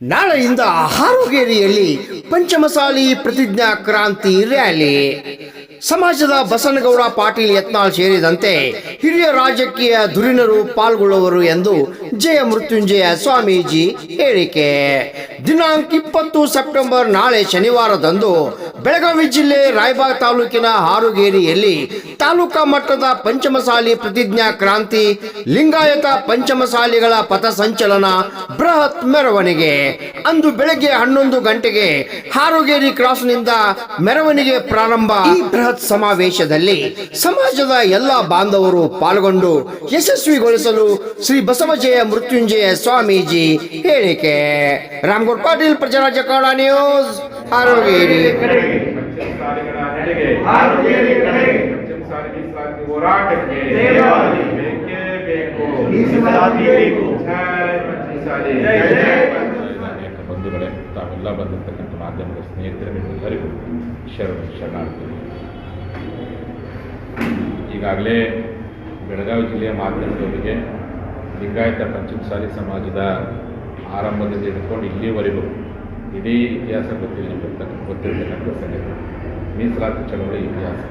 ನಾಳೆಯಿಂದ ಹಾರೋಗೇರಿಯಲ್ಲಿ ಪಂಚಮಸಾಲಿ ಪ್ರತಿಜ್ಞಾ ಕ್ರಾಂತಿ ರ್ಯಾಲಿ. ಸಮಾಜದ ಬಸನಗೌಡ ಪಾಟೀಲ್ ಯತ್ನಾಳ್ ಸೇರಿದಂತೆ ಹಿರಿಯ ರಾಜಕೀಯ ಧುರೀಣರು ಪಾಲ್ಗೊಳ್ಳುವರು ಎಂದು ಜಯ ಮೃತ್ಯುಂಜಯ ಸ್ವಾಮೀಜಿ ಹೇಳಿಕೆ. ದಿನಾಂಕ ಇಪ್ಪತ್ತು ಸೆಪ್ಟೆಂಬರ್ ನಾಳೆ ಶನಿವಾರದಂದು ಬೆಳಗಾವಿ ಜಿಲ್ಲೆ ರಾಯಬಾಗ್ ತಾಲೂಕಿನ ಹಾರುಗೇರಿಯಲ್ಲಿ ತಾಲೂಕಾ ಮಟ್ಟದ ಪಂಚಮಸಾಲಿ ಪ್ರತಿಜ್ಞಾ ಕ್ರಾಂತಿ, ಲಿಂಗಾಯತ ಪಂಚಮಸಾಲಿಗಳ ಪಥಸಂಚಲನ ಬೃಹತ್ ಮೆರವಣಿಗೆ. ಅಂದು ಬೆಳಗ್ಗೆ ಹನ್ನೊಂದು ಗಂಟೆಗೆ ಹಾರೋಗೇರಿ ಕ್ರಾಸ್ನಿಂದ ಮೆರವಣಿಗೆ ಪ್ರಾರಂಭ. ಈ ಬೃಹತ್ ಸಮಾವೇಶದಲ್ಲಿ ಸಮಾಜದ ಎಲ್ಲ ಬಾಂಧವರು ಪಾಲ್ಗೊಂಡು ಯಶಸ್ವಿಗೊಳಿಸಲು ಶ್ರೀ ಬಸವಜಯ ಮೃತ್ಯುಂಜಯ ಸ್ವಾಮೀಜಿ ಹೇಳಿಕೆ. ರಾಮ್ಗೌಡ್ ಪಾಟೀಲ್ ಪ್ರಜಾರಾಜ ಕನ್ನಡ ನ್ಯೂಸ್, ಹಾರುಗೇರಿ. ಪಂಚಮಸಾಲಿ ಮೀಸಲಾತಿ ಹೋರಾಟಕ್ಕೆ ಬೇಕೇ ಬೇಕು. ಮೀಸಲಾತಿ ಬೇಕು. ಬಂಧುಗಳೇ ತಾವೆಲ್ಲ ಬಂದಿರತಕ್ಕಂಥ ಮಾಧ್ಯಮದ ಸ್ನೇಹಿತರ ನಿಮ್ಮೆಲ್ಲರಿಗೂ ಶರಣ ಶರಣಾರ್ಥಿ. ಈಗಾಗಲೇ ಬೆಳಗಾವಿ ಜಿಲ್ಲೆಯ ಮಾಧ್ಯಮದವರಿಗೆ ಲಿಂಗಾಯತ ಪಂಚಮಸಾಲಿ ಸಮಾಜದ ಆರಂಭದಿಂದ ಹಿಡ್ಕೊಂಡು ಇಲ್ಲಿವರೆಗೂ ಇಡೀ ಇತಿಹಾಸ ಗೊತ್ತಿಲ್ಲ ಗೊತ್ತಿರತಕ್ಕಂಥ ಸಂಗತಿ ಮೀಸಲಾತಿ ಚಳವಳಿ ಇತಿಹಾಸ.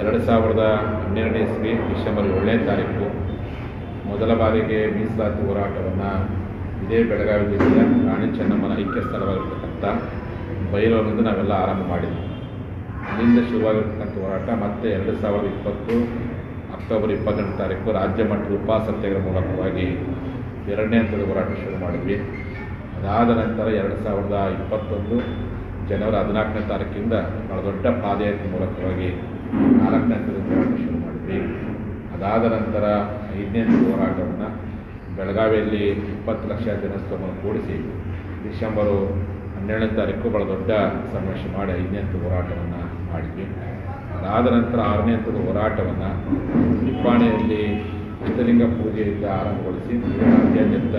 ಎರಡು ಸಾವಿರದ ಹನ್ನೆರಡನೇ ಇಸ್ವಿ ಡಿಸೆಂಬರ್ ಏಳನೇ ತಾರೀಕು ಮೊದಲ ಬಾರಿಗೆ ಮೀಸಲಾತಿ ಹೋರಾಟವನ್ನು ಇದೇ ಬೆಳಗಾವಿ ಜಿಲ್ಲೆಯ ರಾಣಿ ಚೆನ್ನಮ್ಮನ ಐಕ್ಯ ಸ್ಥಳವಾಗಿರ್ತಕ್ಕಂಥ ಬೈಲೂರಿನಿಂದ ನಾವೆಲ್ಲ ಆರಂಭ ಮಾಡಿದ್ವಿ. ಅಲ್ಲಿಂದ ಶುರುವಾಗಿರ್ತಕ್ಕಂಥ ಹೋರಾಟ ಮತ್ತೆ ಎರಡು ಸಾವಿರದ ಇಪ್ಪತ್ತು ಅಕ್ಟೋಬರ್ ಇಪ್ಪತ್ತೆಂಟು ತಾರೀಕು ರಾಜ್ಯ ಮಟ್ಟದ ಉಪಾಸತ್ಯಗಳ ಮೂಲಕವಾಗಿ ಎರಡನೇ ಹಂತದ ಹೋರಾಟ ಶುರು ಮಾಡಿದ್ವಿ. ಅದಾದ ನಂತರ ಎರಡು ಸಾವಿರದ ಇಪ್ಪತ್ತೊಂದು ಜನವರಿ ಹದಿನಾಲ್ಕನೇ ತಾರೀಕಿಂದ ಬಹಳ ದೊಡ್ಡ ಪಾದಯಾತ್ರೆ ಮೂಲಕವಾಗಿ ನಾಲ್ಕನೇ ಹೋರಾಟ ಶುರು ಮಾಡಿದ್ವಿ. ಅದಾದ ನಂತರ ಐದನೇ ಹೋರಾಟವನ್ನು ಬೆಳಗಾವಿಯಲ್ಲಿ ಇಪ್ಪತ್ತು ಲಕ್ಷ ಜನಸ್ತವನ್ನು ಕೂಡಿಸಿ ಡಿಸೆಂಬರು ಹನ್ನೆರಡನೇ ತಾರೀಕು ಭಾಳ ದೊಡ್ಡ ಸಮಾವೇಶ ಮಾಡಿ ಐದನೇ ಹೋರಾಟವನ್ನು ಮಾಡಿದ್ವಿ. ಅದಾದ ನಂತರ ಆರನೇ ಹಂತದ ಹೋರಾಟವನ್ನು ನಿಪ್ಪಾಣಿಯಲ್ಲಿ ಚಿತ್ರಲಿಂಗ ಪೂಜೆಯಿಂದ ಆರಂಭಗೊಳಿಸಿ ರಾಜ್ಯಾದ್ಯಂತ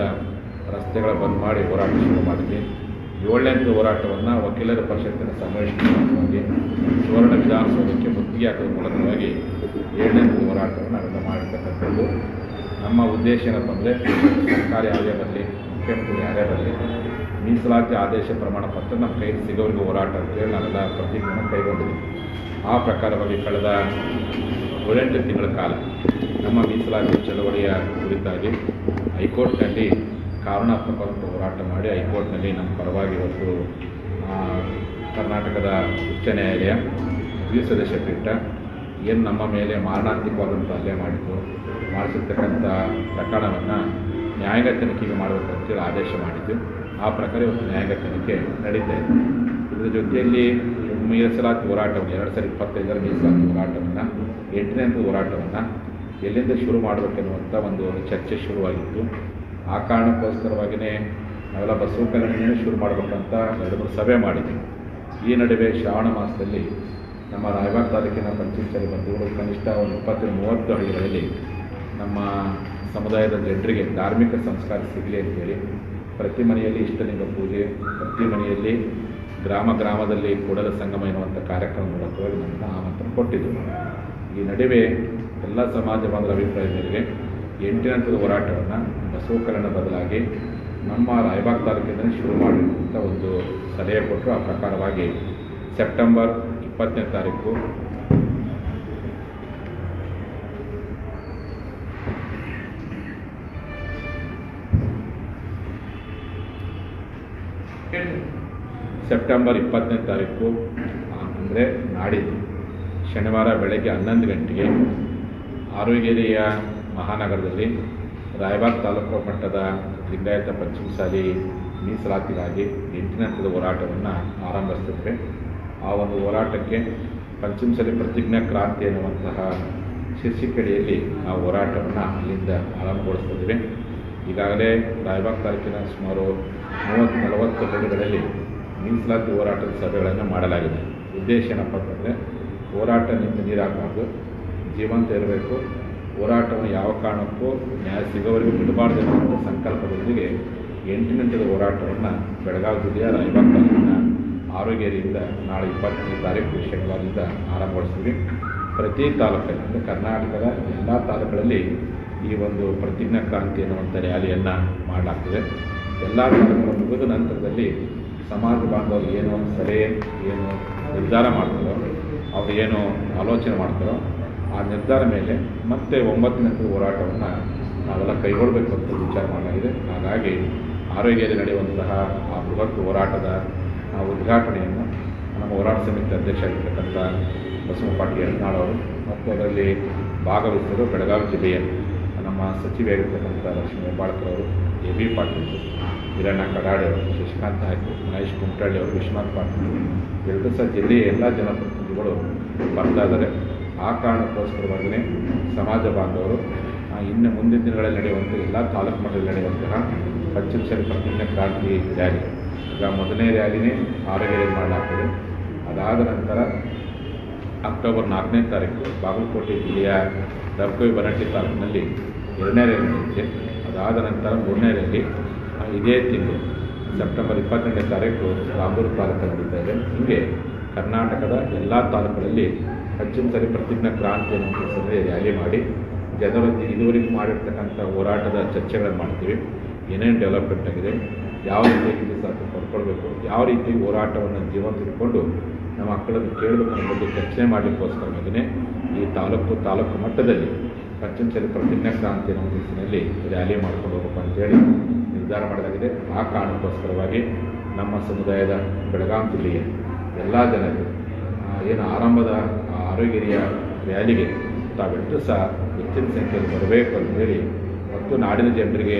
ರಸ್ತೆಗಳ ಬಂದ್ ಮಾಡಿ ಹೋರಾಟ ಶುರು ಮಾಡಿದ್ವಿ. ಏಳನೇ ಹೋರಾಟವನ್ನು ವಕೀಲರ ಪರಿಷತ್ತಿನ ಸಮಾವೇಶ ಮೂಲಕವಾಗಿ ಸುವರ್ಣ ವಿಧಾನಸೌಧಕ್ಕೆ ಮುತ್ತಿಗೆ ಹಾಕೋದ್ರ ಮೂಲಕವಾಗಿ ಏಳನೇ ಹಂತದ ಹೋರಾಟವನ್ನು ನಾವೆಲ್ಲ ಮಾಡಿರ್ತಕ್ಕಂಥದ್ದು. ನಮ್ಮ ಉದ್ದೇಶ ಏನಪ್ಪ ಅಂದರೆ ಸರ್ಕಾರಿ ಬರಲಿ ಮುಖ್ಯಮಂತ್ರಿ ಯಾರೇ ಮೀಸಲಾತಿ ಆದೇಶ ಪ್ರಮಾಣ ಪತ್ರ ನಮ್ಮ ಕೈ ಸಿಗೋರಿಗೆ ಹೋರಾಟ ಅಂತೇಳಿ ನಾವೆಲ್ಲ ಪ್ರತಿಜ್ಞೆಯನ್ನು ಕೈಗೊಂಡಿದ್ದೀವಿ ಆ ಪ್ರಕಾರವಾಗಿ ಕಳೆದ ಏಳೆಂಟು ತಿಂಗಳ ಕಾಲ ನಮ್ಮ ಮೀಸಲಾತಿ ಚಳವಳಿಯ ಕುರಿತಾಗಿ ಹೈಕೋರ್ಟ್ನಲ್ಲಿ ಕಾರಣಾತ್ಮಕವಾದಂಥ ಹೋರಾಟ ಮಾಡಿ ಹೈಕೋರ್ಟ್ನಲ್ಲಿ ನಮ್ಮ ಪರವಾಗಿ ಇವತ್ತು ಕರ್ನಾಟಕದ ಉಚ್ಚ ನ್ಯಾಯಾಲಯ ದ್ವಿಸದಸ್ಯ ಪೀಠ ಏನು ನಮ್ಮ ಮೇಲೆ ಮಾರಣಾಂತಿಕವಾದಂಥ ಹಲ್ಲೆ ಮಾಡಿದ್ದು ಮಾಡಿಸಿರ್ತಕ್ಕಂಥ ಪ್ರಕರಣವನ್ನು ನ್ಯಾಯಾಂಗ ತನಿಖೆಗೆ ಮಾಡಬೇಕಂತೇಳಿ ಆದೇಶ ಮಾಡಿದ್ದು, ಆ ಪ್ರಕಾರ ಇವತ್ತು ನ್ಯಾಯಾಂಗ ತನಿಖೆ ನಡೀತಾ ಇದೆ. ಇದರ ಜೊತೆಯಲ್ಲಿ ಮೀಸಲಾತಿ ಹೋರಾಟವನ್ನು, ಎರಡು ಸಾವಿರದ ಇಪ್ಪತ್ತೈದರ ಮೀಸಲಾತಿ ಹೋರಾಟವನ್ನು, ಎಂಟನೇ ಹೋರಾಟವನ್ನು ಎಲ್ಲಿಂದ ಶುರು ಮಾಡಬೇಕೆನ್ನುವಂಥ ಒಂದು ಚರ್ಚೆ ಶುರುವಾಗಿತ್ತು. ಆ ಕಾರಣಕ್ಕೋಸ್ಕರವಾಗಿಯೇ ನಾವೆಲ್ಲ ಬಸವ ಕಲ್ಯಾಣನೇ ಶುರು ಮಾಡಬೇಕಂತ ಎರಡು ಸಭೆ ಮಾಡಿದ್ವಿ. ಈ ನಡುವೆ ಶ್ರಾವಣ ಮಾಸದಲ್ಲಿ ನಮ್ಮ ರಾಯಬಾಗ್ ತಾಲೂಕಿನ ಪಂಚಾಯತ್ ಬಂಧುಗಳು ಕನಿಷ್ಠ ಒಂದು ಇಪ್ಪತ್ತು ಮೂವತ್ತು ಹಳ್ಳಿಗಳಲ್ಲಿ ನಮ್ಮ ಸಮುದಾಯದ ಜನರಿಗೆ ಧಾರ್ಮಿಕ ಸಂಸ್ಕಾರ ಸಿಗಲಿ ಅಂತೇಳಿ ಪ್ರತಿ ಮನೆಯಲ್ಲಿ ಇಷ್ಟಲಿಂಗ ಪೂಜೆ, ಪ್ರತಿ ಮನೆಯಲ್ಲಿ ಗ್ರಾಮ ಗ್ರಾಮದಲ್ಲಿ ಕೂಡಲ ಸಂಗಮ ಎನ್ನುವಂಥ ಕಾರ್ಯಕ್ರಮ ಮೂಲಕವಾಗಿ ನಮ್ಮನ್ನು ಆಮಂತ್ರಣ ಕೊಟ್ಟಿದ್ದರು ಈ ನಡುವೆ ಎಲ್ಲ ಸಮಾಜ ಬಾಂಧವರ ಅಭಿಪ್ರಾಯದ ಮೇರೆಗೆ ಎಂಟನೇ ಹಂತದ ಹೋರಾಟವನ್ನು ಬಸವಕಲ್ಯಾಣ ಬದಲಾಗಿ ನಮ್ಮ ರಾಯಬಾಗ್ ತಾಲೂಕಿನಲ್ಲಿ ಶುರು ಮಾಡಿರುವಂಥ ಒಂದು ಸಲಹೆ ಕೊಟ್ಟರು ಆ ಪ್ರಕಾರವಾಗಿ ಸೆಪ್ಟೆಂಬರ್ ಇಪ್ಪತ್ತನೇ ತಾರೀಕು. ಸೆಪ್ಟೆಂಬರ್ ಇಪ್ಪತ್ತನೇ ತಾರೀಕು ಅಂದರೆ ನಾಡಿದ್ದು ಶನಿವಾರ ಬೆಳಗ್ಗೆ ಹನ್ನೊಂದು ಗಂಟೆಗೆ ಆರೋಗ್ಯರಿಯ ಮಹಾನಗರದಲ್ಲಿ ರಾಯಬಾಗ್ ತಾಲೂಕು ಮಟ್ಟದ ಲಿಂಗಾಯತ ಪಂಚಮಸಾಲಿ ಮೀಸಲಾತಿಗಾಗಿ ಎಂಟನೇ ಹಂತದ ಹೋರಾಟವನ್ನು ಆರಂಭಿಸ್ತಿದ್ವಿ ಆ ಒಂದು ಹೋರಾಟಕ್ಕೆ ಪಂಚಮಸಾಲಿ ಪ್ರತಿಜ್ಞಾ ಕ್ರಾಂತಿ ಎನ್ನುವಂತಹ ಶೀರ್ಷಿಕೆಡಿಯಲ್ಲಿ ಆ ಹೋರಾಟವನ್ನು ಅಲ್ಲಿಂದ ಆರಂಭಗೊಳಿಸ್ತಿದ್ವಿ ಈಗಾಗಲೇ ರಾಯಬಾಗ್ ತಾಲೂಕಿನ ಸುಮಾರು ಮೂವತ್ತು ನಲವತ್ತು ಹಳ್ಳಿಗಳಲ್ಲಿ ಮೀಸಲಾತಿ ಹೋರಾಟದ ಸಭೆಗಳನ್ನು ಮಾಡಲಾಗಿದೆ. ಉದ್ದೇಶ ಏನಪ್ಪ ಅಂತಂದರೆ ಹೋರಾಟ ನಿಂತು ನೀರಾಗಬಾರ್ದು, ಜೀವಂತ ಇರಬೇಕು ಹೋರಾಟವನ್ನು ಯಾವ ಕಾರಣಕ್ಕೂ ನ್ಯಾಯ ಸಿಗೋವರೆಗೂ ಬಿಡಬಾರ್ದು ಎನ್ನುವಂಥ ಸಂಕಲ್ಪದೊಂದಿಗೆ ಎಂಟನೇ ಹಂತದ ಹೋರಾಟವನ್ನು ಬೆಳಗಾವಿ ಜಿಲ್ಲೆಯ ರಾಯಬಾಗ್ ಆರೋಗ್ಯದಿಂದ ನಾಳೆ ಇಪ್ಪತ್ತನೇ ತಾರೀಕು ಶನಿವಾರದಿಂದ ಆರಂಭಗೊಳಿಸ್ತೀವಿ. ಪ್ರತಿ ತಾಲೂಕಿನಿಂದ ಕರ್ನಾಟಕದ ಎಲ್ಲ ತಾಲೂಕುಗಳಲ್ಲಿ ಈ ಒಂದು ಪ್ರತಿಜ್ಞಾ ಕ್ರಾಂತಿ ಅನ್ನುವಂಥ ರ್ಯಾಲಿಯನ್ನು ಮಾಡಲಾಗ್ತದೆ. ಎಲ್ಲ ತಾಲೂಕುಗಳು ಮುಗಿದ ನಂತರದಲ್ಲಿ ಸಮಾಜ ಬಾಂಧವರು ಏನು ಸಲಹೆ, ಏನು ನಿರ್ಧಾರ ಮಾಡ್ತಾರೋ, ಅವ್ರು ಏನು ಆಲೋಚನೆ ಮಾಡ್ತಾರೋ ಆ ನಿರ್ಧಾರ ಮೇಲೆ ಮತ್ತೆ ಒಂಬತ್ತನೇ ಹೋರಾಟವನ್ನು ನಾವೆಲ್ಲ ಕೈಗೊಳ್ಳಬೇಕು ಅಂತ ವಿಚಾರ ಮಾಡಲಾಗಿದೆ. ಹಾಗಾಗಿ ಆರೋಗ್ಯದಲ್ಲಿ ನಡೆಯುವಂತಹ ಆ ಬೃಹತ್ ಹೋರಾಟದ ಉದ್ಘಾಟನೆಯನ್ನು ನಮ್ಮ ಹೋರಾಟ ಸಮಿತಿ ಅಧ್ಯಕ್ಷರಾಗಿರ್ತಕ್ಕಂಥ ಬಸವ ಪಾಟೀಲ್ ಅವರು ಮತ್ತು ಅದರಲ್ಲಿ ಭಾಗವಹಿಸಿದರು ಬೆಳಗಾವಿ ಜಿಲ್ಲೆಯ ನಮ್ಮ ಸಚಿವೆಯಾಗಿರ್ತಕ್ಕಂಥ ಲಕ್ಷ್ಮೀ ಹೆಬ್ಬಾಳ್ಕರ್ ಅವರು, ಎ ಬಿ ಪಾಟೀಲ್ ಹಿರಣ್ಣ ಕಡಾಡೆ ಅವರು, ಶಶಿಕಾಂತ್ ಹಾಕಿ ಮಹೇಶ್ ಕುಮಟಳ್ಳಿ ಅವರು, ವಿಶ್ವನಾಥ್ ಪಾಟೀಲ್, ಎರಡು ಸಹ ಜಿಲ್ಲೆಯ ಎಲ್ಲ ಜನಪ್ರತಿನಿಧಿಗಳು ಬರ್ತಾ ಇದ್ದಾರೆ. ಆ ಕಾರಣಕ್ಕೋಸ್ಕರವಾಗಿಯೇ ಸಮಾಜ ಬಾಂಧವರು ಇನ್ನು ಮುಂದಿನ ದಿನಗಳಲ್ಲಿ ನಡೆಯುವಂಥ ಎಲ್ಲ ತಾಲೂಕು ಮಟ್ಟದಲ್ಲಿ ನಡೆಯುವಂತಹ ಪಂಚಮಶಾಲಿ ಪ್ರತಿಜ್ಞಾ ಕ್ರಾಂತಿ ರ್ಯಾಲಿ. ಈಗ ಮೊದಲನೇ ರ್ಯಾಲಿನೇ ಆರೋಗ್ಯ ಮಾಡಲಾಗ್ತದೆ. ಅದಾದ ನಂತರ ಅಕ್ಟೋಬರ್ ನಾಲ್ಕನೇ ತಾರೀಕು ಬಾಗಲಕೋಟೆ ಜಿಲ್ಲೆಯ ದರ್ಕೋಯಿ ಬನಟ್ಟಿ ತಾಲೂಕಿನಲ್ಲಿ ಎರಡನೇ ರ್ಯಾಲಿ ನಡೆಯುತ್ತೆ. ಅದಾದ ನಂತರ ಮೂರನೇ ರ್ಯಾಲಿ ಇದೇ ತಿಂಗಳು ಸೆಪ್ಟೆಂಬರ್ ಇಪ್ಪತ್ತೆಂಟನೇ ತಾರೀಕು ರಾಮೂರು ತಾಲೂಕಲ್ಲಿ ನಡೀತಾ ಇದೆ. ಹೀಗೆ ಕರ್ನಾಟಕದ ಎಲ್ಲ ತಾಲೂಕುಗಳಲ್ಲಿ ಪಂಚಮಸಾಲಿ ಪ್ರತಿಜ್ಞಾ ಕ್ರಾಂತಿ ಅನ್ನೋ ಹೆಸರಲ್ಲಿ ರ್ಯಾಲಿ ಮಾಡಿ, ಜನರೊಂದಿಗೆ ಇದುವರೆಗೂ ಮಾಡಿರ್ತಕ್ಕಂಥ ಹೋರಾಟದ ಚರ್ಚೆಗಳನ್ನು ಮಾಡ್ತೀವಿ. ಏನೇನು ಡೆವಲಪ್ಮೆಂಟ್ ಆಗಿದೆ, ಯಾವ ರೀತಿಯಾಗಿ ಸಾಕು ಪಡ್ಕೊಳ್ಬೇಕು, ಯಾವ ರೀತಿ ಹೋರಾಟವನ್ನು ಜೀವಂತ ಇಟ್ಕೊಂಡು ನಮ್ಮ ಮಕ್ಕಳನ್ನು ಕೇಳಬೇಕು ಅನ್ನೋ ಬಗ್ಗೆ ಚರ್ಚೆ ಈ ತಾಲೂಕು ತಾಲೂಕು ಮಟ್ಟದಲ್ಲಿ ಪಂಚಮಸಾಲಿ ಪ್ರತಿಜ್ಞಾ ಕ್ರಾಂತಿ ಅನ್ನೋ ದಿವಸದಲ್ಲಿ ರ್ಯಾಲಿ ಮಾಡ್ಕೊಂಡು ಹೋಗಬೇಕು ಅಂತೇಳಿ ನಿರ್ಧಾರ ಮಾಡಲಾಗಿದೆ. ಆ ಕಾರಣಕ್ಕೋಸ್ಕರವಾಗಿ ನಮ್ಮ ಸಮುದಾಯದ ಬೆಳಗಾವಿ ಜಿಲ್ಲೆಯ ಎಲ್ಲ ಜನರು ಏನು ಆರಂಭದ ಆರೋಗ್ಯರಿಯ ರ್ಯಾಲಿಗೆ ತಾವೆಲ್ಲರೂ ಸಹ ಹೆಚ್ಚಿನ ಸಂಖ್ಯೆಯಲ್ಲಿ ಬರಬೇಕು ಅಂತ ಹೇಳಿ ಮತ್ತು ನಾಡಿನ ಜನರಿಗೆ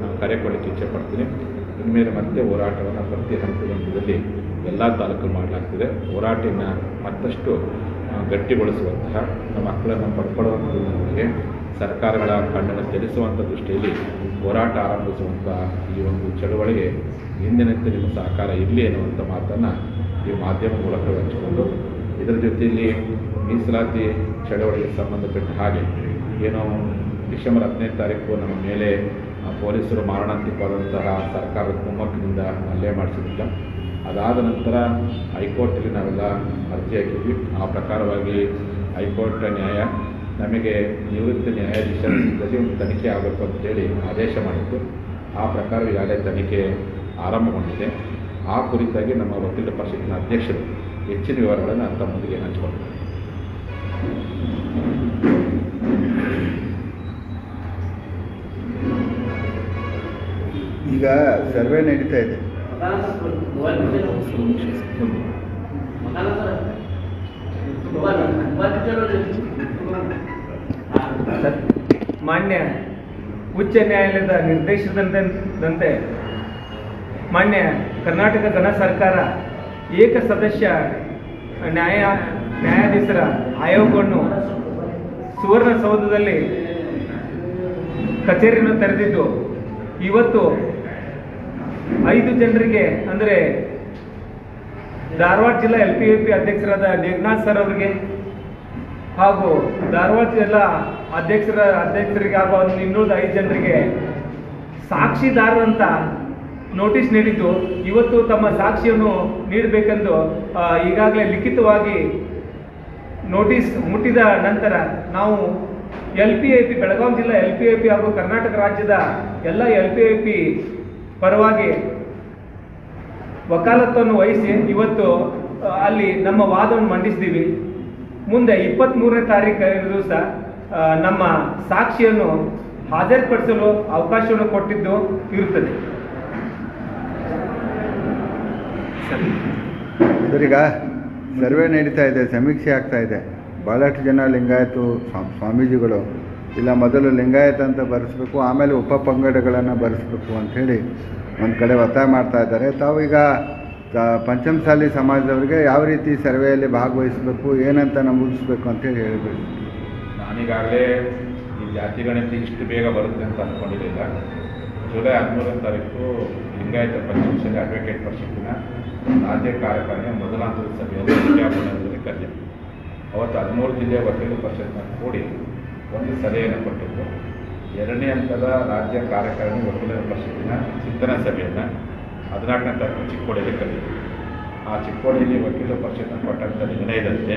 ನಾನು ಕರೆ ಕೊಡಲಿಕ್ಕೆ ಇಚ್ಛೆ ಪಡ್ತೀನಿ. ಇನ್ಮೇಲೆ ಮತ್ತೆ ಹೋರಾಟವನ್ನು ಪ್ರತಿ ಹಂತದ ಹಂತದಲ್ಲಿ ಎಲ್ಲ ತಾಲೂಕಲ್ಲಿ ಮಾಡಲಾಗ್ತಿದೆ. ಹೋರಾಟಿನ ಮತ್ತಷ್ಟು ಗಟ್ಟಿಗೊಳಿಸುವಂತಹ ನಮ್ಮ ಮಕ್ಕಳನ್ನು ಪಡ್ಕೊಳ್ಳುವಂಥದ್ದೊಂದಿಗೆ ಸರ್ಕಾರಗಳ ಕಣ್ಣನ್ನು ತೆರೆಸುವಂಥ ದೃಷ್ಟಿಯಲ್ಲಿ ಹೋರಾಟ ಆರಂಭಿಸುವಂಥ ಈ ಒಂದು ಚಳುವಳಿಗೆ ಹಿಂದಿನಂತೆ ನಿಮ್ಮ ಸಹಕಾರ ಇರಲಿ ಎನ್ನುವಂಥ ಮಾತನ್ನು ಈ ಮಾಧ್ಯಮ ಮೂಲಕ ಹಂಚಿಕೊಂಡು ಇದರ ಜೊತೆಯಲ್ಲಿ ಮೀಸಲಾತಿ ಚಳವಳಿಗೆ ಸಂಬಂಧಪಟ್ಟ ಹಾಗೆ ಏನೋ ಡಿಸೆಂಬರ್ ಹತ್ತನೇ ತಾರೀಕು ನಮ್ಮ ಮೇಲೆ ಪೊಲೀಸರು ಮಾರಣಾಂತಿಕವಾದಂತಹ ಸರ್ಕಾರದ ಕುಮ್ಮಕ್ಕಿನಿಂದ ಹಲ್ಲೆ ಮಾಡಿಸಿದ್ದಿಲ್ಲ. ಅದಾದ ನಂತರ ಹೈಕೋರ್ಟಲ್ಲಿ ನಾವೆಲ್ಲ ಅರ್ಜಿ ಹಾಕಿದ್ವಿ. ಆ ಪ್ರಕಾರವಾಗಿ ಹೈಕೋರ್ಟ್ ನ್ಯಾಯ, ನಮಗೆ ನಿವೃತ್ತ ನ್ಯಾಯಾಧೀಶರಲ್ಲಿ ಒಂದು ತನಿಖೆ ಆಗಬೇಕು ಅಂತೇಳಿ ಆದೇಶ ಮಾಡಿತ್ತು ಆ ಪ್ರಕಾರ ಈಗಾಗಲೇ ತನಿಖೆ ಆರಂಭಗೊಂಡಿದೆ. ಆ ಕುರಿತಾಗಿ ನಮ್ಮ ವಕೀಲ ಪರಿಷತ್ತಿನ ಅಧ್ಯಕ್ಷರು ಹೆಚ್ಚಿನ ವಿವರಗಳನ್ನು ತಮ್ಮೊಂದಿಗೆ ಹಂಚಿಕೊಳ್ತೇನೆ. ಈಗ ಸರ್ವೆ ನಡೀತಾ ಇದೆ. ಮಾನ್ಯ ಉಚ್ಚ ನ್ಯಾಯಾಲಯದ ನಿರ್ದೇಶನದಂತೆ ಮಾನ್ಯ ಕರ್ನಾಟಕ ಗಣ ಸರ್ಕಾರ ಏಕ ಸದಸ್ಯ ನ್ಯಾಯ, ನ್ಯಾಯಾಧೀಶರ ಆಯೋಗವನ್ನು ಸುವರ್ಣಸೌಧದಲ್ಲಿ ಕಚೇರಿಯನ್ನು ತೆರೆದಿದ್ದು, ಇವತ್ತು ಐದು ಜನರಿಗೆ, ಅಂದರೆ ಧಾರವಾಡ ಜಿಲ್ಲಾ ಎಲ್ ಪಿ ಯು ಪಿ ಅಧ್ಯಕ್ಷರಾದ ಜಗನ್ನಾಥ್ ಸರ್ ಅವರಿಗೆ ಹಾಗೂ ಧಾರವಾಡ ಜಿಲ್ಲಾ ಅಧ್ಯಕ್ಷರ, ಅಧ್ಯಕ್ಷರಿಗೆ ಹಾಗೂ ಇನ್ನುಳಿದ ಐದು ಜನರಿಗೆ ಸಾಕ್ಷಿದಾರರಂತ ನೋಟಿಸ್ ನೀಡಿದ್ದು ಇವತ್ತು ತಮ್ಮ ಸಾಕ್ಷಿಯನ್ನು ನೀಡಬೇಕೆಂದು ಈಗಾಗಲೇ ಲಿಖಿತವಾಗಿ ನೋಟಿಸ್ ಮುಟ್ಟಿದ ನಂತರ ನಾವು L P I P Belagavi ಜಿಲ್ಲಾ ಎಲ್ ಪಿ ಐ ಪಿ ಹಾಗೂ ಕರ್ನಾಟಕ ರಾಜ್ಯದ ಎಲ್ಲ ಎಲ್ ಪಿ ಐ ಪಿ ಪರವಾಗಿ ವಕಾಲತ್ತನ್ನು ವಹಿಸಿ ಇವತ್ತು ಅಲ್ಲಿ ನಮ್ಮ ವಾದವನ್ನು ಮಂಡಿಸಿದ್ದೀವಿ. ಮುಂದೆ ಇಪ್ಪತ್ತ್ಮೂರನೇ ತಾರೀಕು ದಿವಸ ನಮ್ಮ ಸಾಕ್ಷಿಯನ್ನು ಹಾಜರುಪಡಿಸಲು ಅವಕಾಶವನ್ನು ಕೊಟ್ಟಿದ್ದು ಇರುತ್ತದೆ. ಸರ್. ಈಗ ಸರ್ವೆ ನಡೀತಾ ಇದೆ ಸಮೀಕ್ಷೆ ಆಗ್ತಾ ಇದೆ. ಭಾಳಷ್ಟು ಜನ ಲಿಂಗಾಯತು ಸ್ವಾ- ಸ್ವಾಮೀಜಿಗಳು ಇಲ್ಲ ಮೊದಲು ಲಿಂಗಾಯತ ಅಂತ ಬರೆಸ್ಬೇಕು ಆಮೇಲೆ ಉಪ ಪಂಗಡಗಳನ್ನು ಬರೆಸ್ಬೇಕು ಅಂಥೇಳಿ ಒಂದು ಕಡೆ ಒತ್ತಾಯ ಮಾಡ್ತಾ ಇದ್ದಾರೆ. ತಾವು ಈಗ ಪಂಚಮಸಾಲಿ ಸಮಾಜದವರಿಗೆ ಯಾವ ರೀತಿ ಸರ್ವೆಯಲ್ಲಿ ಭಾಗವಹಿಸಬೇಕು ಏನಂತ ನಮೂದಿಸ್ಬೇಕು ಅಂತೇಳಿ ಹೇಳಬೇಕು ನಾನೀಗಾಗಲೇ ಈ ಜಾತಿ ಗಣತಿ ಇಷ್ಟು ಬೇಗ ಬರುತ್ತೆ ಅಂತ ಅಂದ್ಕೊಂಡಿರಲಿಲ್ಲ. ಜುಲೈ ಹದಿಮೂರನೇ ತಾರೀಕು ಲಿಂಗಾಯತ ಪಂಚಮಶಾಲಿ ಅಡ್ವೊಕೇಟ್ ಪರಿಷತ್ತಿನ ರಾಜ್ಯ ಕಾರ್ಯಕಾರಿಣಿಯ ಮೊದಲ ಹಂತದ ಸಭೆಯಲ್ಲಿ ವಿಜ್ಞಾಪನದಲ್ಲಿ ಕರೆದಿದೆ ಅವತ್ತು ಹದಿಮೂರು ಜಿಲ್ಲೆಯ ವಕೀಲ ಪರಿಷತ್ನ ಕೂಡಿ ಒಂದು ಸಲಹೆಯನ್ನು ಕೊಟ್ಟಿದ್ದು, ಎರಡನೇ ಹಂತದ ರಾಜ್ಯ ಕಾರ್ಯಕಾರಿಣಿ ವಕೀಲರ ಪರಿಷತ್ತಿನ ಚಿಂತನಾ ಸಭೆಯನ್ನು ಹದಿನಾಲ್ಕನೇ ತಾರೀಕು ಚಿಕ್ಕೋಡಿಯಲ್ಲಿ ಕರೆದಿದ್ವಿ ಆ ಚಿಕ್ಕೋಡಿಯಲ್ಲಿ ವಕೀಲ ಪರಿಷತ್ನ ಕೊಟ್ಟಂಥ ನಿರ್ಣಯದಂತೆ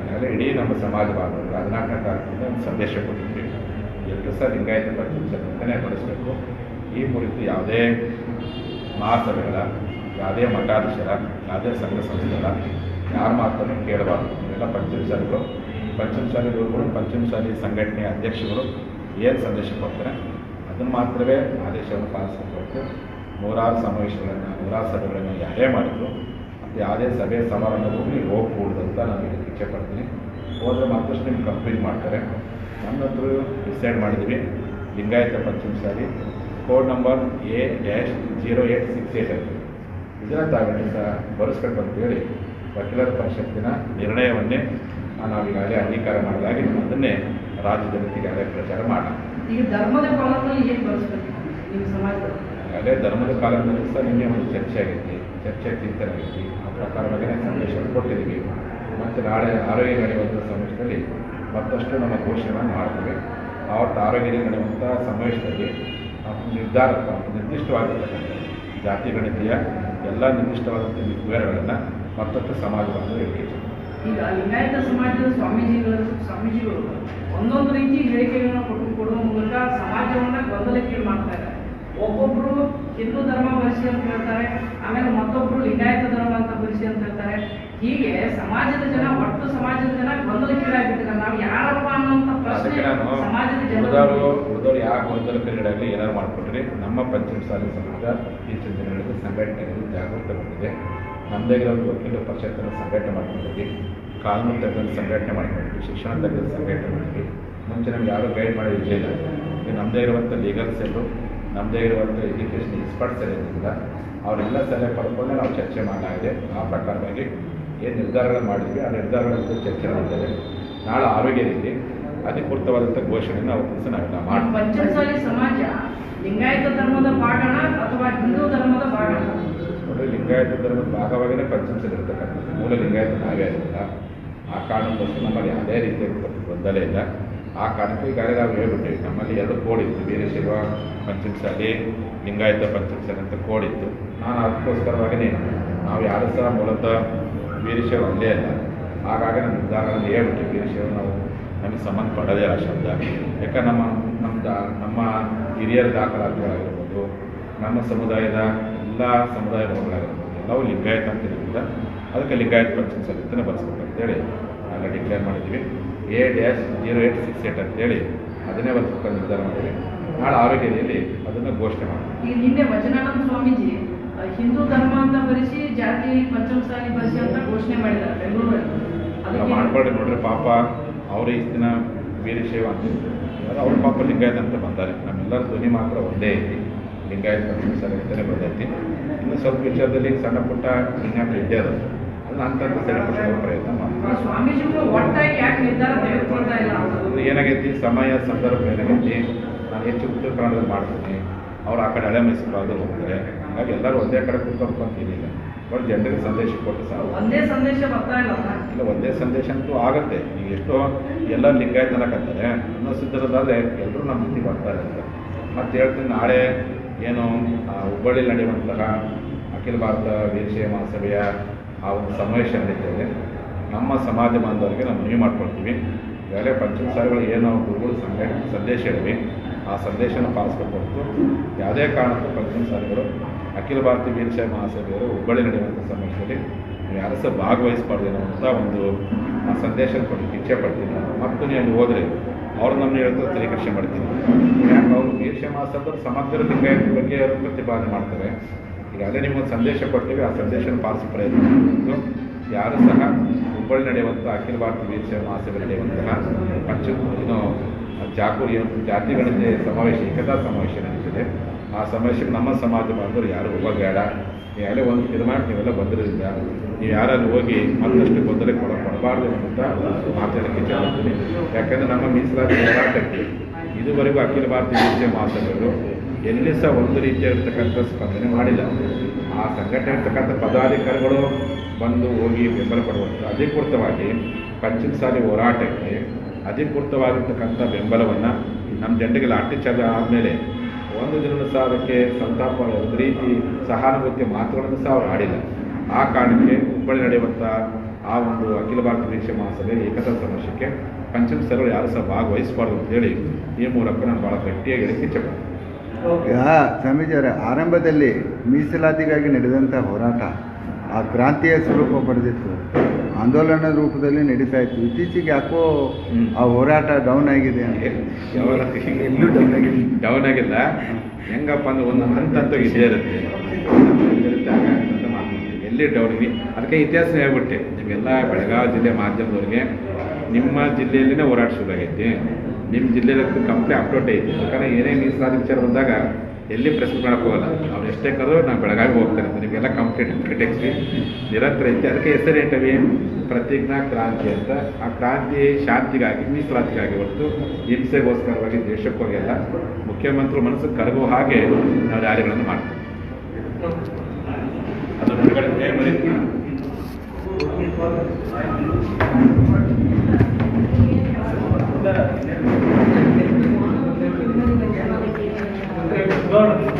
ಆಮೇಲೆ ಇಡೀ ನಮ್ಮ ಸಮಾಜ ಬಾಂಧವರು ಹದಿನಾಲ್ಕನೇ ತಾರೀಕಿಂದ ಒಂದು ಸಂದೇಶ ಕೊಟ್ಟಿದ್ದೀವಿ. ಎಲ್ಲರೂ ಸಹ ಲಿಂಗಾಯತ ಪಂಚಾಯತ್ ನಡೆಸಬೇಕು ಈ ಕುರಿತು ಯಾವುದೇ ಮಹಾಸಭೆಗಳ ಯಾವುದೇ ಮಠಾಧೀಶರ, ಯಾವುದೇ ಸಂಘ ಸಂಸ್ಥೆಗಳ ಯಾರ ಮಾತನ್ನು ಕೇಳಬಾರ್ದು. ಇವೆಲ್ಲ ಪಂಚಮಸಾಲಿಗಳು ಪಂಚಮಸಾಲಿಗಳು ಪಂಚಮಶಾಲಿ ಸಂಘಟನೆಯ ಅಧ್ಯಕ್ಷಗಳು ಏನು ಸಂದೇಶ ಕೊಡ್ತಾರೆ? ಅದನ್ನು ಮಾತ್ರವೇ ಆದೇಶವನ್ನು ಪಾಲಿಸಬೇಕು ನೂರಾರು ಸಮಾವೇಶಗಳನ್ನು, ನೂರಾರು ಸಭೆಗಳನ್ನು ಯಾರೇ ಮಾಡಿದ್ರು ಮತ್ತು ಯಾವುದೇ ಸಭೆ ಸಮಾರಂಭದಲ್ಲಿ ಹೋಗ್ಬೋದು ಅಂತ ನಾನು ಇದಕ್ಕೆ ಇಚ್ಛೆ ಪಡ್ತೀನಿ. ಹೋದರೆ ಮತ್ತಷ್ಟು ನಿಮ್ಗೆ ಕಂಪ್ಲೀಟ್ ಮಾಡ್ತಾರೆ. ನನ್ನ ಹತ್ರ ಡಿಸೈಡ್ ಮಾಡಿದ್ವಿ. Lingayata Panchamasali code number A dash zero eight six eight ಅಂತ ಇದರ ಸಹ ಬರೆಸ್ಕೊಂಡು ಅಂತೇಳಿ ವಕೀಲರ ಪರಿಷತ್ತಿನ ನಿರ್ಣಯವನ್ನೇ ನಾವೀಗಾಗಲೇ ಅಂಗೀಕಾರ ಮಾಡಲಾಗಿ ಅದನ್ನೇ ರಾಜ್ಯದ ಜನತೆಗೆ ಅದೇ ಪ್ರಚಾರ ಮಾಡೋಣ. ಈಗ ಧರ್ಮದ ಕಾಲದಲ್ಲಿ ಏನು ಬಳಸ್ಬೇಕು ನಿಮ್ಮ ಸಮಾಜದಲ್ಲಿ? ಅದೇ ಧರ್ಮದ ಕಾಲದಲ್ಲಿ ಸಹ ನಿನ್ನೆ ಒಂದು ಚರ್ಚೆ ಆಗೈತಿ ಚರ್ಚೆ ಚಿಂತನೆ ಆಗೈತಿ ಆ ಪ್ರಕಾರವಾಗಿ ಸಂದೇಶ ಕೊಟ್ಟಿದ್ದೀವಿ. ಮತ್ತು ನಾಳೆ ಆರೋಗ್ಯ ನಡೆಯುವಂಥ ಸಮಯದಲ್ಲಿ ಮತ್ತಷ್ಟು ನಮ್ಮ ಘೋಷಣೆಗಳನ್ನು ಮಾಡ್ತೇವೆ. ಆವತ್ತು ಆರೋಗ್ಯದಲ್ಲಿ ನಡೆಯುವಂಥ ಸಮಾವೇಶದಲ್ಲಿ ನಿರ್ಧಾರ ನಿರ್ದಿಷ್ಟವಾಗಿರ್ತಕ್ಕಂಥ ಜಾತಿ, ಗಣತಿಯ ಎಲ್ಲ ನಿರ್ದಿಷ್ಟವಾದಂಥ ವಿವರಗಳನ್ನು ಮತ್ತಷ್ಟು ಸಮಾಜವನ್ನು ಹೇಳಿಕೆ ಈಗ ಲಿಂಗಾಯತ ಸಮಾಜದ ಸ್ವಾಮೀಜಿಗಳು ಸ್ವಾಮೀಜಿಗಳು ಒಂದೊಂದು ರೀತಿ ಹೇಳಿಕೆಗಳನ್ನ ಕೊಟ್ಟು ಕೊಡುವ ಮೂಲಕ ಸಮಾಜವನ್ನು ಗೊಂದಲಕ್ಕೆ ಮಾಡ್ತಾರೆ ಒಬ್ಬೊಬ್ಬರು ಹಿಂದೂ ಧರ್ಮ ಬರಿಸಿ ಅಂತ ಹೇಳ್ತಾರೆ, ಆಮೇಲೆ ಮತ್ತೊಬ್ಬರು ಲಿಂಗಾಯತ ಧರ್ಮ ಅಂತ ಬರಿಸಿ ಅಂತ ಹೇಳ್ತಾರೆ. ಹೀಗೆ ಸಮಾಜದ ಜನ, ಒಟ್ಟು ಸಮಾಜದ ಜನ ಗೊಂದಲಕ್ಕೀಡಾಗ್ಬಿಟ್ಟಿದ್ದಾರೆ ನಾವು ಯಾರಪ್ಪ ಅನ್ನೋಂಥ ಅದಕ್ಕೆ ನಾನು ಉಳಿದವರು ಉಳಿದವರು ಯಾಕೆ ಗೊಂದಲ ಕ್ರೀಡೆಯಾಗಲಿ ಏನಾರು ಮಾಡಿಕೊಟ್ರಿ ನಮ್ಮ ಪಂಚಮಸಾಲಿ ಸಮಾಜ ಇತ್ತೀಚಿನ ಜನಗಳಿಗೆ ಸಂಘಟನೆಗಳು ಜಾಗೃತಗೊಂಡಿದೆ ನಮ್ಮದೇ ಒಂದು ವಕೀಲ ಪರಿಷತ್ತನ್ನು ಸಂಘಟನೆ ಮಾಡ್ಕೊಂಡಿದ್ವಿ. ಕಾನೂನು ತಜ್ಞರು ಸಂಘಟನೆ ಮಾಡ್ಕೊಂಡಿದ್ವಿ. ಶಿಕ್ಷಣ ತಜ್ಞರು ಸಂಘಟನೆ ಮಾಡಿದ್ವಿ ಮುಂಚೆ ನಮ್ಗೆ ಯಾರು ಗೈಡ್ ಮಾಡೋ ವಿಷಯ ಇಲ್ಲ. ಈಗ ನಮ್ಮದೇ ಇರುವಂಥ ಲೀಗಲ್ ಸೆಲ್ಲು ನಮ್ಮದೇ ಇರುವಂಥ ಎಜುಕೇಷನ್ ಎಕ್ಸ್ಪರ್ಟ್ಸ್ ಇರೋದ್ರಿಂದ ಅವರೆಲ್ಲ ಸಲಹೆ ಪಡ್ಕೊಂಡು ನಾವು ಚರ್ಚೆ ಮಾಡಲಾಗಿದೆ ಆ ಪ್ರಕಾರವಾಗಿ ಏನು ನಿರ್ಧಾರಗಳು ಮಾಡಿದ್ವಿ. ಆ ನಿರ್ಧಾರಗಳ ಚರ್ಚೆ ಮಾಡ್ತಾರೆ ನಾಳೆ ಆರೋಗ್ಯದಲ್ಲಿ ಅಧಿಕೃತವಾದಂಥ ಘೋಷಣೆಯನ್ನು ಅವತ್ತು ದಿವಸ ನಾವೆಲ್ಲ ಪಂಚಮಸಾಲಿ ಸಮಾಜ ಲಿಂಗಾಯತ ಧರ್ಮದ ಭಾಗಣ ಅಥವಾ ಹಿಂದೂ ಧರ್ಮದ ಭಾಗಣ ನೋಡ್ರಿ ಲಿಂಗಾಯತ ಧರ್ಮದ ಭಾಗವಾಗಿಯೇ ಇರ್ತಕ್ಕಂಥದ್ದು. ಮೂಲ ಲಿಂಗಾಯತ ನಾವೇ ಇರಲಿಲ್ಲ ಆ ಕಾರಣಕ್ಕೋಸ್ಕರ ನಮ್ಮಲ್ಲಿ ಅದೇ ರೀತಿಯಾಗಿ ಗೊಂದಲ ಇಲ್ಲ. ಆ ಕಾರಣಕ್ಕೆ ಈಗಾಗಲೇ ನಾವು ಹೇಳ್ಬಿಟ್ಟಿವಿ ನಮ್ಮಲ್ಲಿ ಎರಡು ಕೋಡ್ ಇತ್ತು. ವೀರಶೈವ ಪಂಚಮಸಾಲಿ ಲಿಂಗಾಯತ ಪಂಚಮಸಾಲಿ ಅಂತ ಕೋಡಿತ್ತು ನಾನು ಅದಕ್ಕೋಸ್ಕರವಾಗಿಯೇ ನಾವು ಯಾರು ಸಹ ಮೂಲತಃ ವೀರಶೈವ ಅಲ್ಲೇ ಅಲ್ಲ. ಹಾಗಾಗಿ ನಮ್ಮ ನಿರ್ಧಾರಗಳನ್ನು ಹೇಳ್ಬಿಟ್ಟಿವಿ. ವೀರಶೈವ ನಾವು ನಮಗೆ ಸಂಬಂಧ ಪಡೋದೇ ಆ ಶಬ್ದ. ಯಾಕಂದ್ರೆ ನಮ್ಮ ನಮ್ಮ ದಾ- ನಮ್ಮ ಹಿರಿಯರ ದಾಖಲಾತಿಗಳಾಗಿರ್ಬೋದು ನಮ್ಮ ಸಮುದಾಯದ ಎಲ್ಲ ಸಮುದಾಯ ಭವನಗಳಾಗಿರ್ಬೋದು ಎಲ್ಲವೂ ಲಿಂಗಾಯತ ಅಂತ ಇರೋದ್ರಿಂದ ಅದಕ್ಕೆ ಲಿಂಗಾಯತ ಪಂಚಮ ಸಮಿತಿನ ಬಳಸ್ಬೇಕು ಅಂತೇಳಿ ನಾವೆಲ್ಲ ಡಿಕ್ಲೇರ್ ಮಾಡಿದ್ವಿ A dash zero eight six eight ಅಂತೇಳಿ ಅದನ್ನೇ ಬಳಸ್ಬೇಕು ನಿರ್ಧಾರ ಮಾಡಿದ್ವಿ ನಾಳೆ ಆರೋಗ್ಯದಲ್ಲಿ ಅದನ್ನು ಘೋಷಣೆ ಮಾಡ್ತೀವಿ ಈಗ ನಿನ್ನೆ ವಚನಾನಂದ ಸ್ವಾಮೀಜಿ ಹಿಂದೂ ಧರ್ಮ ಅಂತ ಬರೆಸಿ ಜಾತಿ ಪಂಚಮಸಾಲಿ ಬರೆಸಿ ಅಂತ ಘೋಷಣೆ ಮಾಡಿದ್ದಾರೆ ಬೆಂಗಳೂರಲ್ಲಿ. ನೋಡ್ರಿ ಪಾಪ. ಅವ್ರ ಈ ದಿನ ವೀರಶೈವ ಅಂತಿದ್ರು ಅವ್ರ ಪಾಪ ಲಿಂಗಾಯತ ಅಂತ ಬಂದಾರೆ. ನಮ್ಮೆಲ್ಲರ ಧ್ವನಿ ಮಾತ್ರ ಒಂದೇ ಐತಿ. ಲಿಂಗಾಯತ ಸರ್ ಅಂತಲೇ ಬಂದೈತಿ. ಇನ್ನು ಸ್ವಲ್ಪ ವಿಚಾರದಲ್ಲಿ ಸಣ್ಣ ಪುಟ್ಟ ಲಿಂಗಾಯತ ಇದ್ದೇ ಅದ ಅದನ್ನ ಅಂತ ಸರಿಪಡಿಸುವ ಪ್ರಯತ್ನ ಅದು ಏನಾಗೈತಿ? ಸಮಯ ಸಂದರ್ಭ ಏನಾಗೈತಿ? ನಾನು ಹೆಚ್ಚು ಉತ್ತರ ಕನ್ನಡದಲ್ಲಿ ಮಾಡ್ತೀನಿ. ಅವ್ರು ಆ ಕಡೆ ಹಳೆ ಮೈಸೂರು ಆದರೂ ಹೋಗ್ತಾರೆ. ಹಾಗಾಗಿ ಎಲ್ಲರೂ ಒಂದೇ ಕಡೆ ಕೂತ್ಕೊಂಡು ಅಂತ ಏನಿಲ್ಲ. ಬಟ್ ಜನರಿಗೆ ಸಂದೇಶ ಕೊಟ್ಟು ಸಾವು ಒಂದೇ ಸಂದೇಶ ಬರ್ತಾ ಇಲ್ಲ ಇಲ್ಲ ಒಂದೇ ಸಂದೇಶ ಅಂತೂ ಆಗುತ್ತೆ. ಈಗ ಎಷ್ಟೋ ಎಲ್ಲ ಲಿಂಗಾಯತ ಅನ್ನಕತ್ತಾರೆ ಅನ್ನೋ ಸಿದ್ಧರದಾದ್ರೆ ಎಲ್ಲರೂ ನಮ್ಮ ಜೊತೆ ಬರ್ತಾರೆ ಅಂತ. ಮತ್ತೆ ಹೇಳ್ತೀನಿ ನಾಳೆ ಏನು ಆ, ಹುಬ್ಬಳ್ಳಿಯಲ್ಲಿ ನಡೆಯುವಂತಹ ಅಖಿಲ ಭಾರತ ವೀರಶೈವ ಮಹಾಸಭೆಯ ಆ ಒಂದು ಸಮಾವೇಶ ನಡೀತದೆ. ನಮ್ಮ ಸಮಾಜ ಬಾಂಧವರಿಗೆ ನಾವು ಮನವಿ ಮಾಡ್ಕೊಳ್ತೀವಿ. ಈಗಾಗಲೇ ಪಂಚಮಸಾಲಿಗಳು ಏನು ಗುರುಗಳು ಸಂದೇಶ ಸಂದೇಶ ಹೇಳಿವಿ ಆ ಸಂದೇಶನ ಪಾಲಿಸ್ಬೇಕು ಹೊರತು ಯಾವುದೇ ಕಾರಣಕ್ಕೂ ಪಂಚಮಸಾಲಿಗಳು ಅಖಿಲ ಭಾರತೀಯ ವೀರಶೈವ ಮಹಾಸಭೆಯವರು ಹುಬ್ಬಳ್ಳಿ ನಡೆಯುವಂಥ ಸಮಾಜದಲ್ಲಿ ಯಾರು ಸಹ ಭಾಗವಹಿಸಬಾರ್ದು ಅನ್ನುವಂಥ ಒಂದು, ಆ ಸಂದೇಶ ಕೊಟ್ಟು ಇಚ್ಛೆ ಪಡ್ತೀನಿ ಮತ್ತು ನೀವು ಅಲ್ಲಿ ಹೋದರೆ ಅವ್ರು ನಮ್ಮನ್ನ ಹೇಳ್ತಾರೆ ತಲೆಕರ್ಷೆ ಮಾಡ್ತೀನಿ. ಯಾಕೆ ಅವರು ವೀರಶೈವ ಮಹಾಸಭೆಯವರು ಸಮಗ್ರ ಲಿಂಗಾಯತ ಬಗ್ಗೆ ಅವರು ಪ್ರತಿಪಾದನೆ ಮಾಡ್ತಾರೆ. ಈಗಾಗಲೇ ನಿಮಗೊಂದು ಸಂದೇಶ ಕೊಡ್ತೀವಿ ಆ ಸಂದೇಶನ ಪಾಲಿಸಿ ಪ್ರಯತ್ನ ಯಾರು ಸಹ ಹುಬ್ಬಳ್ಳಿ ನಡೆಯುವಂಥ ಅಖಿಲ ಭಾರತ ವೀರಶೈವ ಮಹಾಸಭೆ ನಡೆಯುವಂತಹ ಪಂಚ ಏನು ಜಾಕು ಜಾತಿಗಳಿಂದ ಸಮಾವೇಶ, ಏಕತಾ ಸಮಾವೇಶ ನಡೀತಿದೆ ಆ ಸಮಸ್ಯೆಗೆ ನಮ್ಮ ಸಮಾಜ ಬಾಂಧವರು ಯಾರು ಹೋಗಬೇಡ. ಬೇಡ ಈಗಾಗಲೇ ಒಂದು ತೀರ್ಮಾನ ನೀವೆಲ್ಲ ಬಂದಿರೋದ್ರಿಂದ ನೀವು ಯಾರಾದ್ರೂ ಹೋಗಿ ಮತ್ತಷ್ಟು ಗೊಂದಲ ಕೊಡ, ಕೊಡಬಾರ್ದು ಅಂತ ಮಾತಾಡೋಕ್ಕೆ ಇಚ್ಛೆ ಯಾಕಂದ್ರೆ ನಮ್ಮ ಮೀಸಲಾತಿ ಹೋರಾಟಕ್ಕೆ ಇದುವರೆಗೂ ಅಖಿಲ ಭಾರತೀಯ ವಿಷಯ ಮಾತಾಡೋರು ಎಲ್ಲಿ ಸಹ ಒಂದು ರೀತಿಯಾಗಿರ್ತಕ್ಕಂಥ ಸ್ಪಂದನೆ ಮಾಡಿಲ್ಲ. ಆ ಸಂಘಟನೆ ಇರ್ತಕ್ಕಂಥ ಪದಾಧಿಕಾರಿಗಳು ಬಂದು ಹೋಗಿ ಬೆಂಬಲ ಕೊಡುವಂಥ ಅಧಿಕೃತವಾಗಿ ಪಂಚಮಸಾಲಿ ಹೋರಾಟಕ್ಕೆ ಅಧಿಕೃತವಾಗಿರ್ತಕ್ಕಂಥ ಬೆಂಬಲವನ್ನು ನಮ್ಮ ಜನರಿಗೆ ಲಾಠಿ ಚಾರ್ಜ್ ಆದಮೇಲೆ ಒಂದು ದಿನದ ಸಹ ಅದಕ್ಕೆ ಸಂತಾಪ ಒಂದು ರೀತಿ ಸಹಾನುಭೂತಿಯ ಮಾತುಗಳನ್ನು ಸಹ ಅವರು ಆಡಿಲ್ಲ. ಆ ಕಾರಣಕ್ಕೆ ಹುಬ್ಬಳ್ಳಿ ನಡೆಯುವಂಥ ಆ ಒಂದು ಅಖಿಲ ಭಾರತ ಪರೀಕ್ಷೆ ಮಹಾಸಭೆ ಏಕತಾ ಸಮಾವೇಶಕ್ಕೆ ಪಂಚಮ ಸರ್ಗಳು ಯಾರು ಸಹ ಭಾಗವಹಿಸಬಾರ್ದು ಅಂತೇಳಿ ಈ ಮೂಲಕ ನಾನು ಭಾಳ ಗಟ್ಟಿಯಾಗಿ ಹೇಳಕ್ಕೆ ಇಚ್ಛೆಪಡ್ತೀನಿ ಈಗ ಆರಂಭದಲ್ಲಿ ಮೀಸಲಾತಿಗಾಗಿ ನಡೆದಂಥ ಹೋರಾಟ ಆ ಕ್ರಾಂತಿಯ ಸ್ವರೂಪ ಪಡೆದಿತ್ತು. ಆಂದೋಲನ ರೂಪದಲ್ಲಿ ನಡೀತಾ ಇತ್ತು. ಇತ್ತೀಚೆಗೆ ಯಾಕೋ ಆ ಹೋರಾಟ ಡೌನ್ ಆಗಿದೆ ಅಂತ. ಯಾವಾಗ ಎಲ್ಲೂ ಡೌನ್ ಆಗಿಲ್ಲ ಡೌನ್ ಆಗಿಲ್ಲ. ಹೆಂಗಪ್ಪ ಅಂದ್ರೆ ಒಂದು ಹಂತ ಹಂತ ಇದೇ ಇರುತ್ತೆ. ಎಲ್ಲಿ ಡೌನ್ ಇವಿ? ಅದಕ್ಕೆ ಇತಿಹಾಸ ಹೇಳ್ಬಿಟ್ಟೆ. ನಿಮಗೆಲ್ಲ ಬೆಳಗಾವಿ ಜಿಲ್ಲೆ ಮಾಧ್ಯಮದವ್ರಿಗೆ ನಿಮ್ಮ ಜಿಲ್ಲೆಯಲ್ಲಿನೇ ಹೋರಾಟ ಶುರು ಆಗೈತಿ ನಿಮ್ಮ ಜಿಲ್ಲೆಯಲ್ಲಿ ಕಂಪ್ಲೀಟ್ ಅಪ್ಡೇಟ್ ಐತಿ ಯಾಕಂದ್ರೆ ಏನೇ ಮೀಸಲಾದ ವಿಚಾರ ಬಂದಾಗ ಎಲ್ಲಿ ಪ್ರೆಸ್ ಮಾಡಕ್ಕೆ ಹೋಗಲ್ಲ. ಅವ್ರು ಎಷ್ಟೇ ಕರೆದ್ರು ನಾನು ಬೆಳಗಾವಿ ಹೋಗ್ತಾರೆ ನಿಮಗೆಲ್ಲ ಕಂಪ್ಲೀಟ್ ಕ್ರಿಟಿಕ್ಸ್ ನಿರಂತರ ಇತ್ತು ಅದಕ್ಕೆ ಹೆಸರೇಟವೇ ಪ್ರತಿಜ್ಞಾ ಕ್ರಾಂತಿ ಅಂತ. ಆ ಕ್ರಾಂತಿ ಶಾಂತಿಗಾಗಿ ಮೀಸಲಾತಿಗಾಗಿ ಹೊರತು ಹಿಂಸೆಗೋಸ್ಕರವಾಗಿ ದೇಶಕ್ಕೋಗೆಲ್ಲ ಮುಖ್ಯಮಂತ್ರಿ ಮನಸ್ಸು ಕರಗುವ ಹಾಗೆ ನಾವು ರ್ಯಾಲಿಗಳನ್ನು ಮಾಡ್ತೀವಿ. ಅದನ್ನು Señor